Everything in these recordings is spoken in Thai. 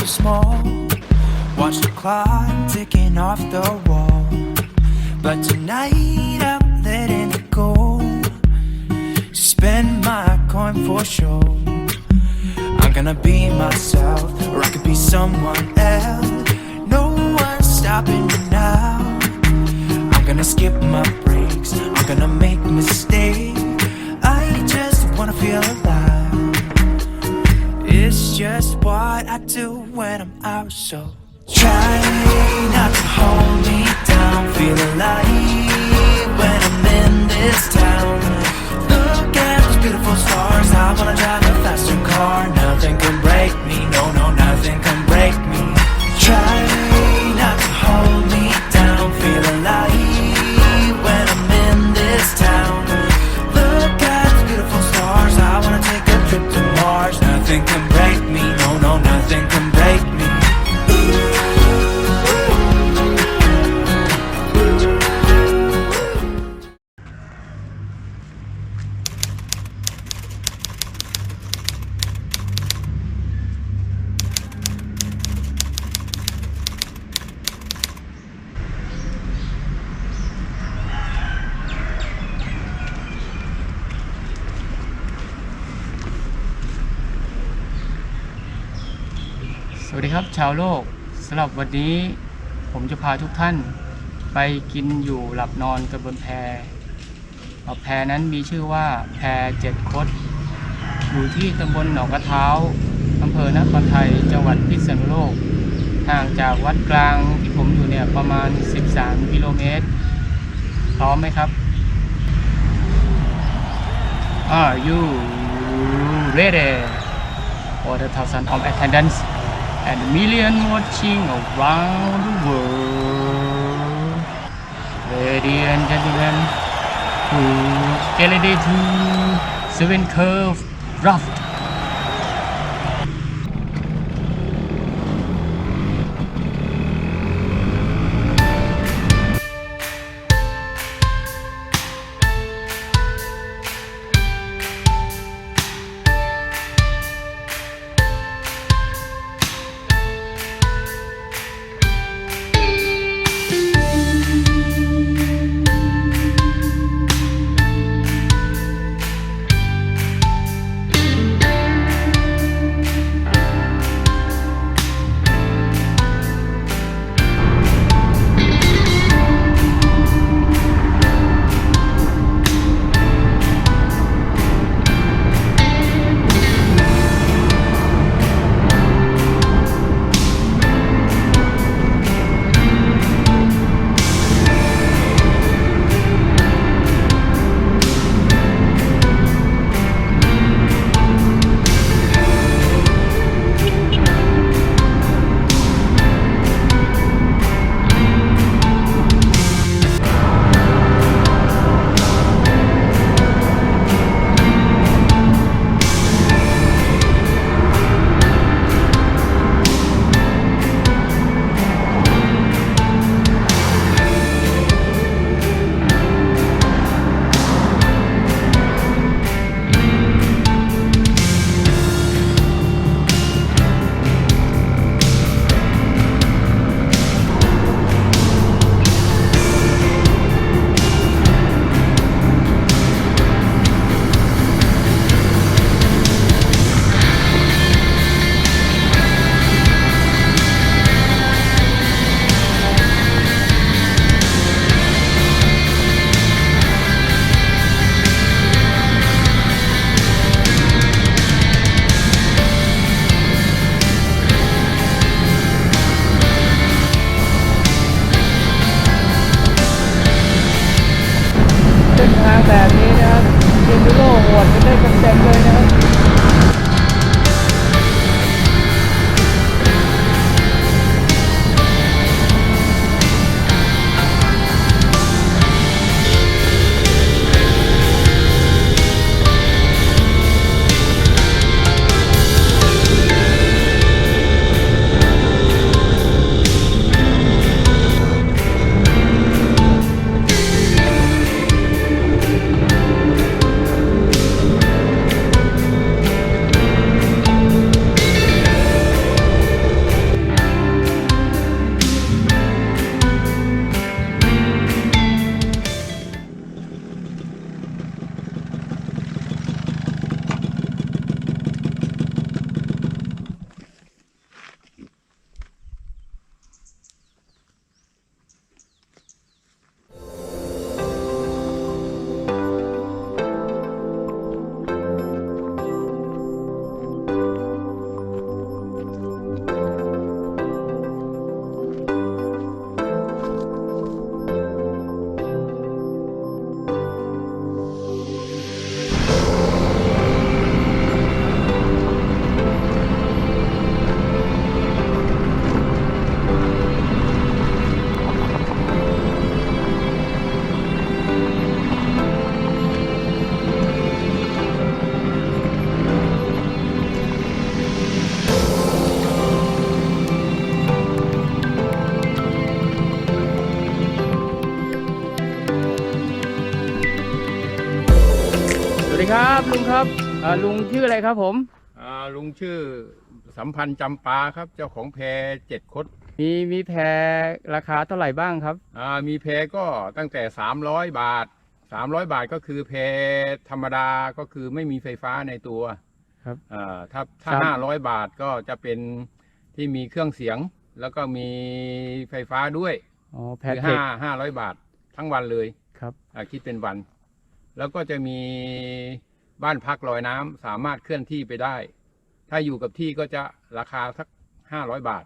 so small. Watch the clock ticking off the wall. But tonight I'm letting it go. Spend my coin for sure. I'm gonna be myself, or I could be someone else. No one's stopping me now. I'm gonna skip my breaks. I'm gonna make mistakes. I just wanna feel alive. It's just what I do when I'm out. So try not to hold me down. Feel alive when I'm in this town. Look at those beautiful stars. วัสดีครับชาวโลกสำหรับวันนี้ผมจะพาทุกท่านไปกินอยู่หลับนอนกันบนแพแพนั้นมีชื่อว่าแพเจ็ดคดอยู่ที่ตำบลหนองกระเท้าอำเภอนครไทยจังหวัดพิษณุโลกห่างจากวัดกลางที่ผมอยู่เนี่ยประมาณ 13 กิโลเมตรพร้อมไหมครับ Are you ready for the thousand of attendance and million watching around the world. Ladies and gentlemen, who's ready to seven curve raft. อ่อลุงชื่ออะไรครับผม อ่าลุงชื่อสัมพันธ์จำปาครับ เจ้าของแพเจ็ดคดมีมีแพรราคาเท่าไหร่บ้างครับ อ่ามีแพก็ตั้งแต่ 300 บาท 300 บาทก็คือแพธรรมดาก็คือไม่มีไฟฟ้าในตัวครับอ่าถ้าถ้าครับ ห้าร้อยบาทก็จะเป็นที่มีเครื่องเสียง แล้วก็มีไฟฟ้าด้วยอ๋อแพคือเทคห้าห้าร้อยบาททั้งวันเลยครับ อ่าคิดเป็นวัน แล้วก็จะมี บ้านพักลอยน้ำสามารถเคลื่อนที่ไปได้ ถ้าอยู่กับที่ก็จะราคาสักห้าร้อยบาท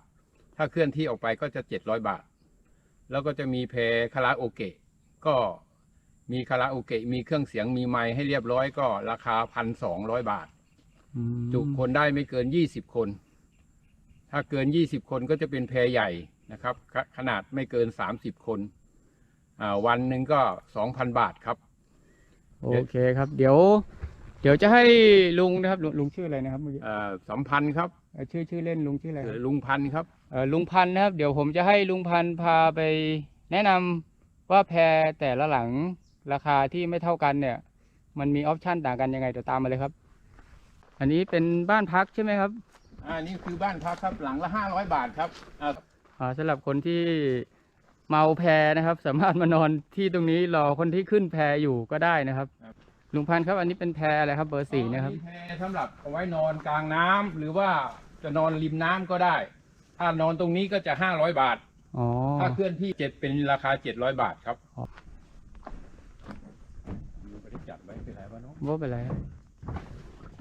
ถ้าเคลื่อนที่ออกไปก็จะเจ็ดร้อยบาท แล้วก็จะมีเพลงคาราโอเกะก็มีคาราโอเกะมีเครื่องเสียงมีไมค์ให้เรียบร้อยก็ราคาพันสองร้อยบาทอืมจุคนได้ไม่เกินยี่สิบคน ถ้าเกินยี่สิบคนก็จะเป็นแพรใหญ่นะครับขขนาดไม่เกินสามสิบคนอ่าวันหนึ่งก็สองพันบาทครับ โอเคครับ เดี๋ยว เดี๋ยวจะให้ลุงนะครับลุงลุงชื่ออะไรนะครับเมื่อกี้เอ่อสัมพันธ์ครับเอ่อชื่อชื่อเล่นลุงชื่ออะไรคหรับรือลุงพันธ์ครับเอ่อลุงพันธุ์นะครับ เดี๋ยวผมจะให้ลุงพันธุ์พาไปแนะนำว่าแพรแต่ละหลังราคาที่ไม่เท่ากันเนี่ย มันมีออปชันต่างกันยังไงเดี๋ยวตามมาเลยครับ อันนี้เป็นบ้านพักใช่ไหมครับ อ่านี่คือบ้านพักครับหลังละห้าร้อยบาทครับอ่าอ่าสำหรับคนที่เมาแพนะครับ สามารถมานอนที่ตรงนี้รอคนที่ขึ้นแพอยู่ก็ได้นะครับ ลุงพันธุ์ครับ อันนี้เป็นแพอะไรครับ เบอร์สี่นะครับ มีแพรสำหรับเอาไว้นอนกลางน้ำหรือว่าจะนอนริมน้ำก็ได้ ถ้านอนตรงนี้ก็จะห้าร้อยบาท อ๋อ ถ้าเคลื่อนที่เจ็ดเป็นราคาเจ็ดร้อยบาทครับอ๋อไม่ได้จัดไว้เป็นไรวะเนาะว่าเป็นไรครับ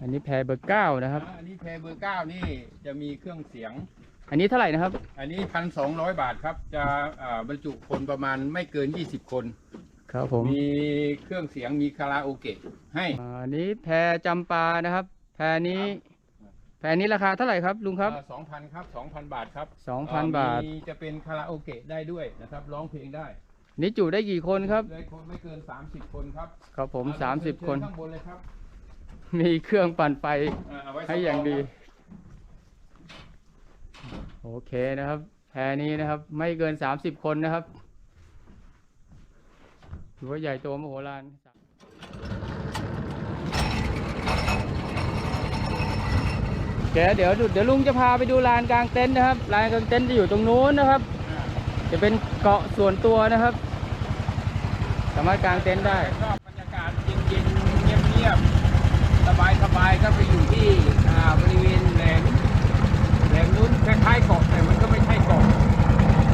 อันนี้แพเบอร์เก้านะครับ อ่าอันนี้แพรเบอร์เก้านี่จะมีเครื่องเสียง อันนี้เท่าไหร่นะครับ อันนี้พันสองร้อยบาทครับ จะอ่าบรรจุคนประมาณไม่เกินยี่สิบคน ครับผมมีเครื่องเสียงมีคาราโอเกะให้อ่าอันนี้แพจำปานะครับ แพนี้ แพนี้ราคาเท่าไหร่ครับลุงครับ สองพันครับสองพันบาทครับ2,000บาท มีจะเป็นคาราโอเกะได้ด้วยนะครับร้องเพลงได้นี่จุได้กี่คนครับ ได้คนไม่เกินสามสิบคนครับครับผม อ่สามสิบเชิญคน ข้างบนเลยครับมีเครื่องปั่นไฟอ่าเไว้ให้อย่างดี สำรโอเคนะครับ แพนี้นะครับ ไม่เกินสามสิบคนนะครับ ถือว่าใหญ่โตมโหฬารแกเดี๋ยวเดี๋ยวลุงจะพาไปดูลานกลางเต็นท์นะครับลานกลางเต็นท์จะอยู่ตรงนู้นนะครับ จะเป็นเกาะส่วนตัวนะครับ สามารถกางเต็นท์ได้ ชอบบรรยากาศเย็นๆเงียบๆสบายๆก็ไปอยู่ที่อ่าบริเวณแหลมแหลมนู้นคล้ายๆเกาะแต่มันก็ไม่ใช่เกาะ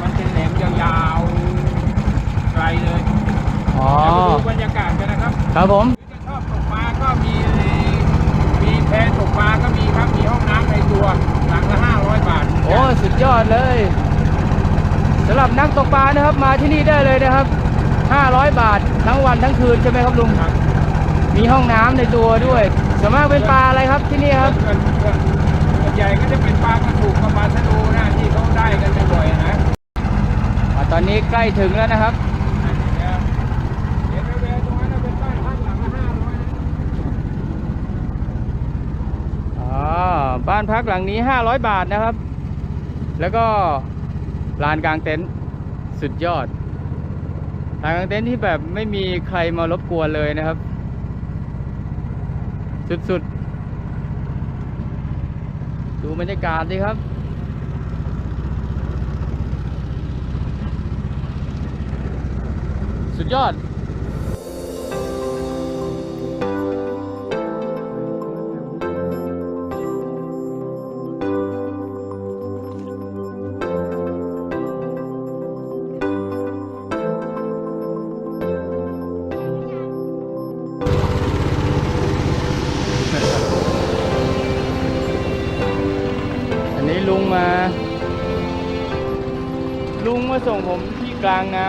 มันเป็นแหลมยาวๆไกลเลย อ๋อ เดี๋ยวไปดูบรรยากาศกันนะ ครับครับผมหรือจะชอบตกปลาก็มีมีแพตกปลาก็มีครับมีห้องน้ำในตัวหลังละห้าร้อยบาท โอ้สุดยอดเลยสำหรับนักตกปลานะครับมาที่นี่ได้เลยนะครับ500บาททั้งวันทั้งคืนใช่ไหมครับลุงครับ มีห้องน้ำในตัวด้วยส่วนมากเป็นปลาอะไรครับที่นี่ครับ ส่วนส่วนส่วนใหญ่ก็จะเป็นปลากระถูกกับปลาชะโดนะที่เขาได้กันบ่อยๆนะ อ่าตอนนี้ใกล้ถึงแล้วนะครับ เห็นแววๆตรงนั้นนะเป็นบ้านพักหลังละห้าร้อยนะ อ๋อ บ้านพักหลั งนี้ 500 บาทนะครับ แล้วก็ลานกลางเต็นท์สุดยอดลานกลางเต็นท์ที่แบบไม่มีใครมารบกวนเลยนะครับ สุดๆ ดูบรรยากาศดีครับสุดยอด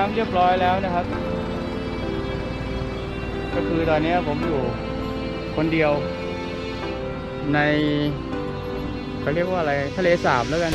ำเรียบร้อยแล้วนะครับ ก็คือตอนนี้ผมอยู่คนเดียวในเขาเรียกว่าอะไรทะเลสาบแล้วกัน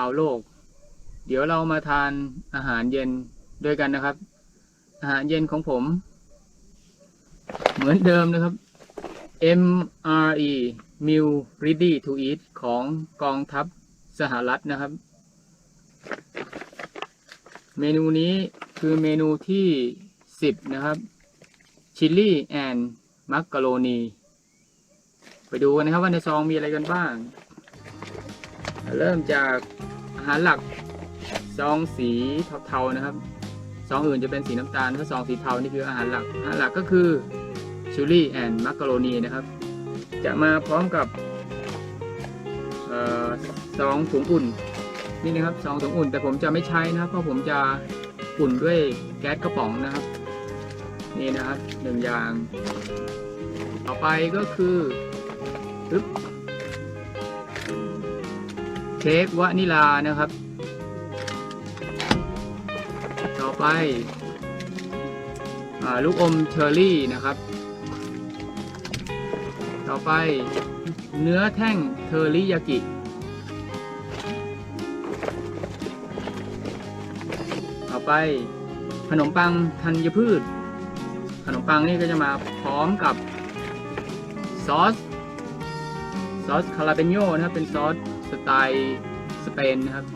าวโลก เดี๋ยวเรามาทานอาหารเย็นด้วยกันนะครับ อาหารเย็นของผม เหมือนเดิมนะครับ MRE Meal Ready to Eat ของกองทัพสหรัฐนะครับ เมนูนี้คือเมนูที่ 10 นะครับ Chili and Macaroni ไปดูกันนะครับว่าในซองมีอะไรกันบ้าง เริ่มจากอาหารหลักซองสีเทาๆนะครับซองอื่นจะเป็นสีน้ำตาลถ้าซองสีเทานี่คืออาหารหลักอาหารหลักก็คือชิลลี่แอนด์มักกะโรนีนะครับ จะมาพร้อมกับออซองถุงอุ่นนี่นะครับซองถุงอุ่นแต่ผมจะไม่ใช้นะครับ เพราะผมจะอุ่นด้วยแก๊สกระป๋องนะครับ นี่นะครับหนึ่งอย่าง ต่อไปก็คือปึ๊บ ค้กวานิลานะครับ ต่อไปอลูกอมเชอร์รี่นะครับ ต่อไปเนื้อแท่งเทอริยากิ ต่อไปขนมปังธัญพืช ขนมปังนี่ก็จะมาพร้อมกับซอส ซอสคาราเปโยนะครับเป็นซอส ไตล์สเปนนะครับ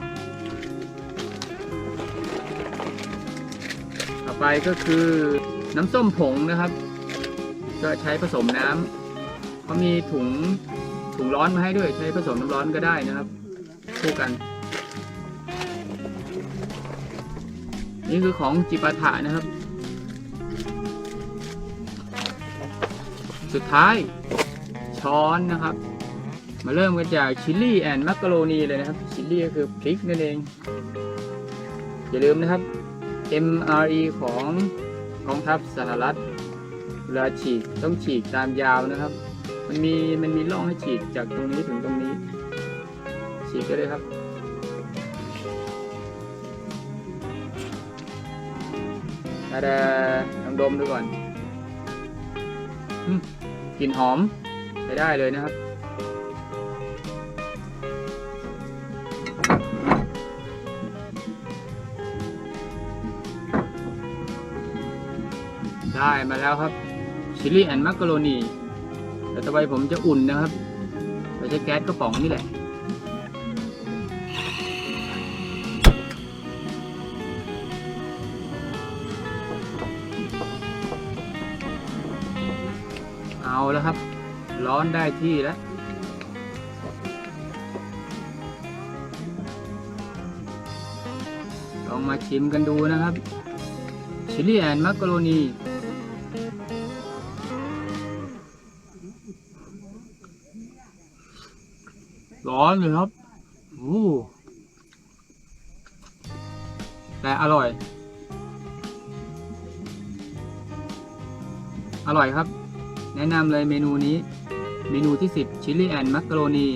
ต่อไปก็คือน้ำส้มผงนะครับ ก็ใช้ผสมน้ำเขามีถุงถุงร้อนมาให้ด้วยใช้ผสมน้ำร้อนก็ได้นะครับ คู่กัน นี่คือของจิปาถะนะครับ สุดท้ายช้อนนะครับ มาเริ่มกันจากชิลลี่แอนด์มักกะโรนีเลยนะครับ ชิลลี่ก็คือพริกนั่นเอง อย่าลืมนะครับ MRE ของกองทัพสหรัฐเวลาฉีกต้องฉีกตามยาวนะครับ มันมีมันมีร่องให้ฉีกจากตรงนี้ถึงตรงนี้ ฉีกได้เลยครับ มาดาลองดมดูก่อนกลิ่นหอมใช้ได้เลยนะครับ ได้มาแล้วครับชิลลี่แอนด์มักกะโรนีแต่ต่อไปผมจะอุ่นนะครับเราจะแก๊สกระป๋องนี่แหละ เอาแล้วครับ ร้อนได้ที่แล้วลองมาชิมกันดูนะครับชิลลี่แอนด์มักกะโรนี ร้อนเลยครับโอ้แต่อร่อย อร่อยครับ แนะนำเลยเมนูนี้ เมนูที่ 10 ชิลลี่แอนด์มักกะโรนี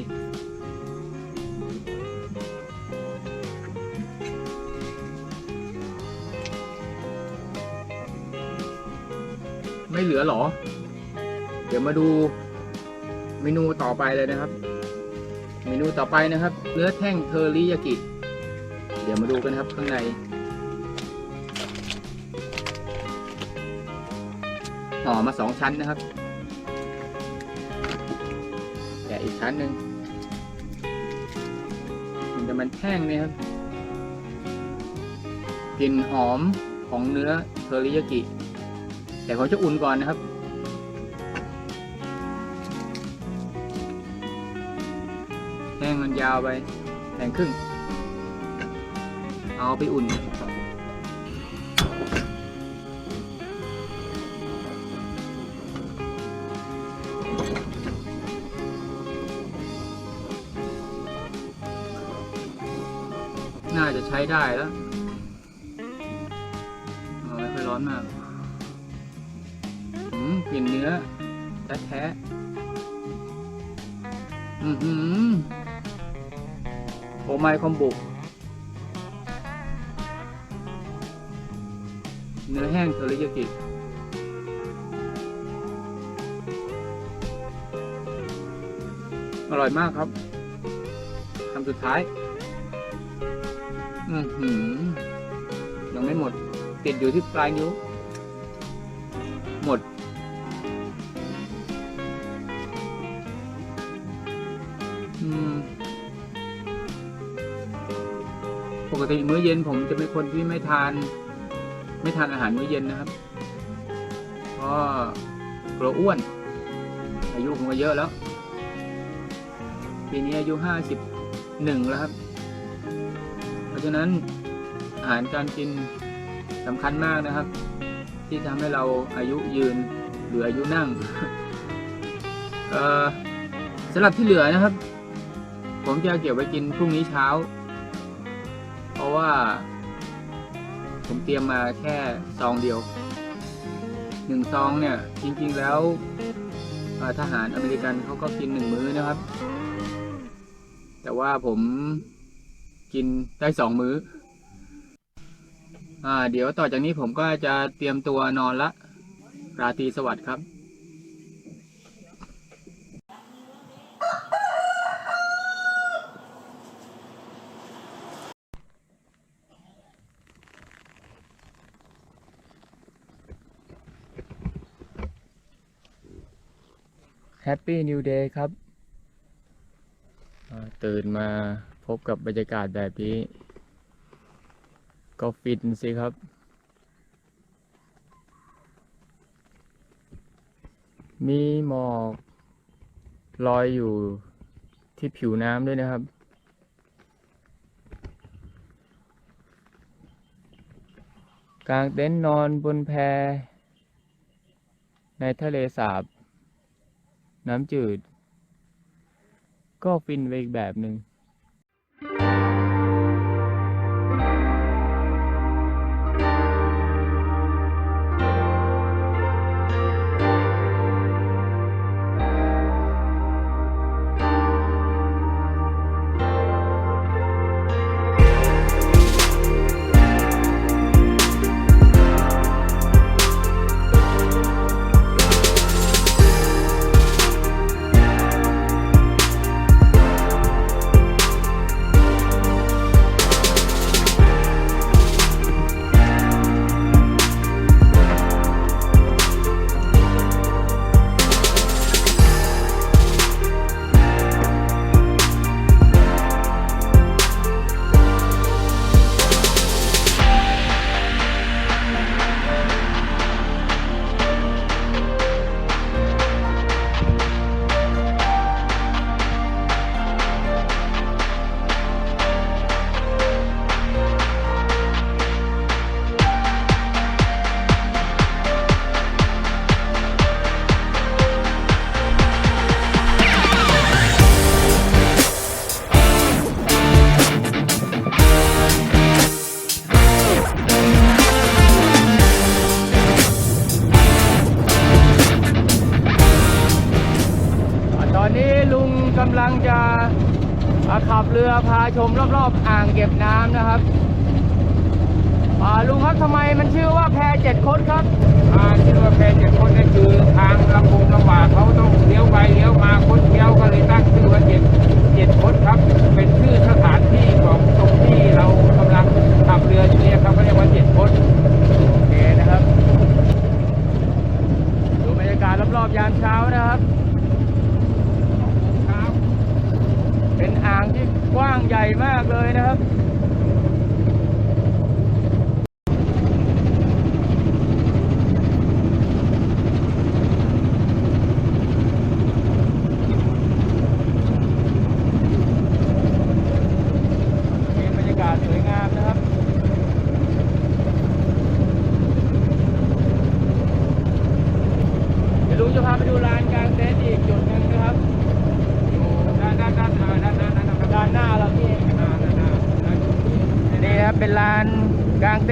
ไม่เหลือหรอ เดี๋ยวมาดูเมนูต่อไปเลยนะครับ เมนูต่อไปนะครับ เนื้อแท่งเทอริยากิ เดี๋ยวมาดูกันครับข้างในห่อมาสองชั้นนะครับแกะอีกชั้นหนึ่งมันจะมันแท่งเนี่ยครับกลิ่นหอมของเนื้อเทอริยากิ แต่เขาจะอุ่นก่อนนะครับ มันยาวไปแผงครึ่ง เอาไปอุ่น น่าจะใช้ได้แล้ว โอไมคอมบุเนื้อแห้งเทอริยากิอร่อยมากครับคำสุดท้าย อือหือ ยังไม่หมด ติดอยู่ที่ปลายนิ้ว หมด อืม กติมื้อเย็นผมจะเป็นคนที่ไม่ทาน ไม่ทานอาหารมื้อเย็นนะครับเพราะกลัวอ้วน อายุผมก็เยอะแล้ว ปีนี้อายุห้าสิบหนึ่งแล้วครับ เพราะฉะนั้นอาหารการกินสำคัญมากนะครับ ที่ทำให้เราอายุยืนหรืออายุนั่งสำหรับที่เหลือนะครับ ผมจะเก็บไว้กินพรุ่งนี้เช้าะว่า ผมเตรียมมาแค่ซองเดียวหนึ่งซองเนี่ย จริง ๆ แล้วทหารอเมริกันเขาก็กินหนึ่งมื้อนะครับ แต่ว่าผมกินได้สองมื้ออเดี๋ยวต่อจากนี้ผมก็จะเตรียมตัวนอนละ ราตรีสวัสดิ์ครับ Happy New Day ครับ ตื่นมาพบกับบรรยากาศแบบนี้ ก็ฟินสิครับ มีหมอกลอยอยู่ที่ผิวน้ำด้วยนะครับ กลางเต็นท์นอนบนแพในทะเลสาบ น้ำจืด ก็ฟินไปอีกแบบหนึ่ง อนนี้ลุงกำลังจะขับเรือพาชมรอบๆ อ่างเก็บน้ำนะครับลุงครับทำไมมันชื่อว่าแพเจ็ดคดครับอ่าที่ว่าแพเจ็ดคนนั่นคือทางลำบงลำบากเขาต้องเลี้ยวไปเลี้ยวมาคดเคี้ยวก็เลยตั้งชื่อว่าเจ็ดเจ็ดคดครับ เป็นชื่อสถานที่ของตรงที่เรากำลังขับเรืออยู่เนี่ยครับเขาเรียกว่าเจ็ดคดโอเคนะครับดูบรรยากาศรอบๆยามเช้านะครับ เป็นอ่างที่กว้างใหญ่มากเลยนะครับ เป็นบรรยากาศสวยงามนะครับ เดี๋ยวลุงจะพาไปดูลานกลางเต็นท์อีกจุดหนึ่งนะครับ อยู่ด้านด้านด้านเออด้านด้านด้านด้าน ด้านหน้าเรานี่เอง ด้านด้านด้านด้าน นี่นะครับเป็นลาน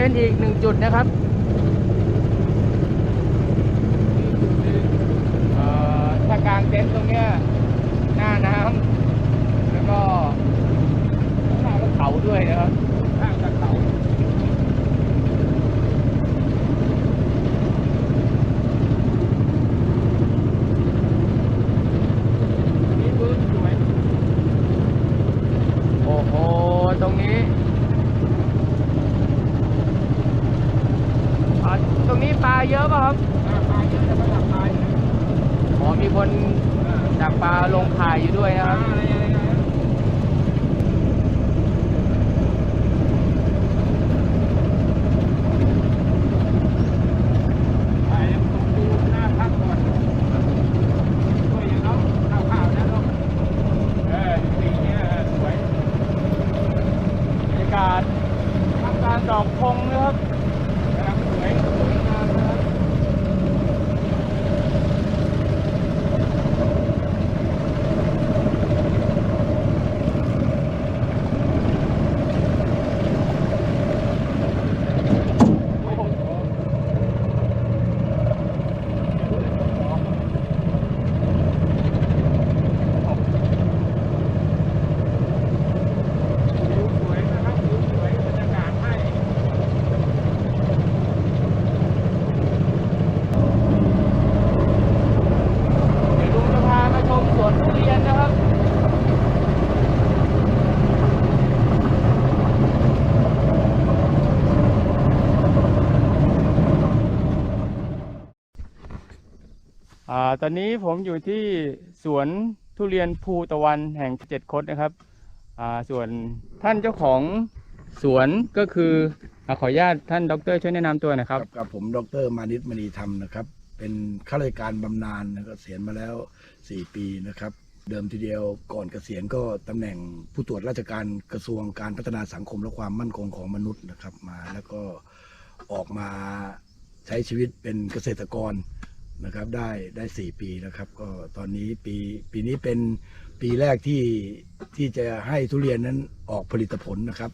กลางเต็นท์อีกหนึ่งจุดนะครับเอ่อถ้ากลางเต็นท์ตรงเนี้ยหน้าน้ำแล้วก็หน้าก็เขาด้วยนะครับ ข้างกับเขา นี่พื้นสวย โอ้โห ตรงนี้ นี้ปลาเยอะป่ะครับปลาเยอะแต่มาดักปลาอ๋อมีคนดักปลาลงข่ายอยู่ด้วยนะครับ อะไรอะไรอะไรไปตรงปูหน้าพักก่อนช่วยอย่างเขาข้าวๆนะลูกเออสีเนี้ยสวย บรรยากาศทำการดอกพงนะครับ กำลังสวยสวยงามนะครับ วิวสวยนะครับวิวสวยบรรยากาศให้ เดี๋ยวลุงจะพามาชมสวนทุเรียนนะครับ อนนี้ผมอยู่ที่สวนทุเรียนภูตะวันแห่งเจ็ดคดนะครับส่วนท่านเจ้าของสวนก็คืออขออนุญาตท่านดรช่วยแนะนำตัวหนะครับกับผมดรมานิตมณีธรรมนะครับ เป็นข้าราชการบำนาญนะครับเกษียณมาแล้ว 4 ปีนะครับ เดิมทีเดียวก่อนเกษียณก็ตำแหน่งผู้ตรวจราชการกระทรวงการพัฒนาสังคมและความมั่นคงของมนุษย์นะครับมาแล้วก็ออกมาใช้ชีวิตเป็นเกษตรกร นะครับได้ได้ 4 ปีนะครับ ก็ตอนนี้ปีปีนี้เป็นปีแรกที่ที่จะให้ทุเรียนนั้นออกผลิตผลนะครับ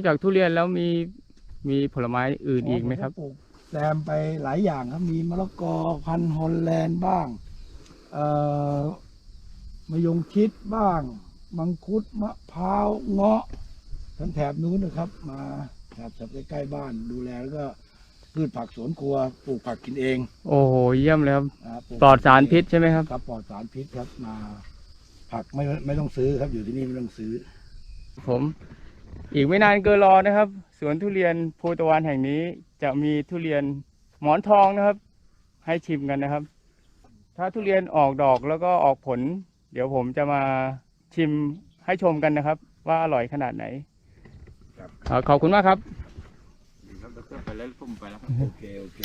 อกจากทุเรียนแล้วมีมีผลไม้อื่นอีกไหมครับผปลูกแซมไปหลายอย่างครับ มีมะละกอพันธุ์ฮอลแลนด์บ้าง เอ่อมะยงชิดบ้าง มังคุดมะพร้าวเงาะทั้งแถบนู้นนะครับ มาแถบแถบใกล้ๆบ้านดูแลแล้วก็พืชผักสวนครัวปลูกผักกินเองโอ้โหเยี่ยมเลยครับนะครับลูกปลอดสารพิษใช่ไหมครับ ครับปลอดสารพิษครับมา ผักไม่ไม่ต้องซื้อครับอยู่ที่นี่ไม่ต้องซื้อ ผม อีกไม่นานเกินรอนะครับ สวนทุเรียนภูตะวันแห่งนี้จะมีทุเรียนหมอนทองนะครับ ให้ชิมกันนะครับ ถ้าทุเรียนออกดอกแล้วก็ออกผล เดี๋ยวผมจะมาชิมให้ชมกันนะครับ ว่าอร่อยขนาดไหนครับอ่าขอบคุณมากครับครับดรไปแล้วผมไปแล้วโอเค โอเค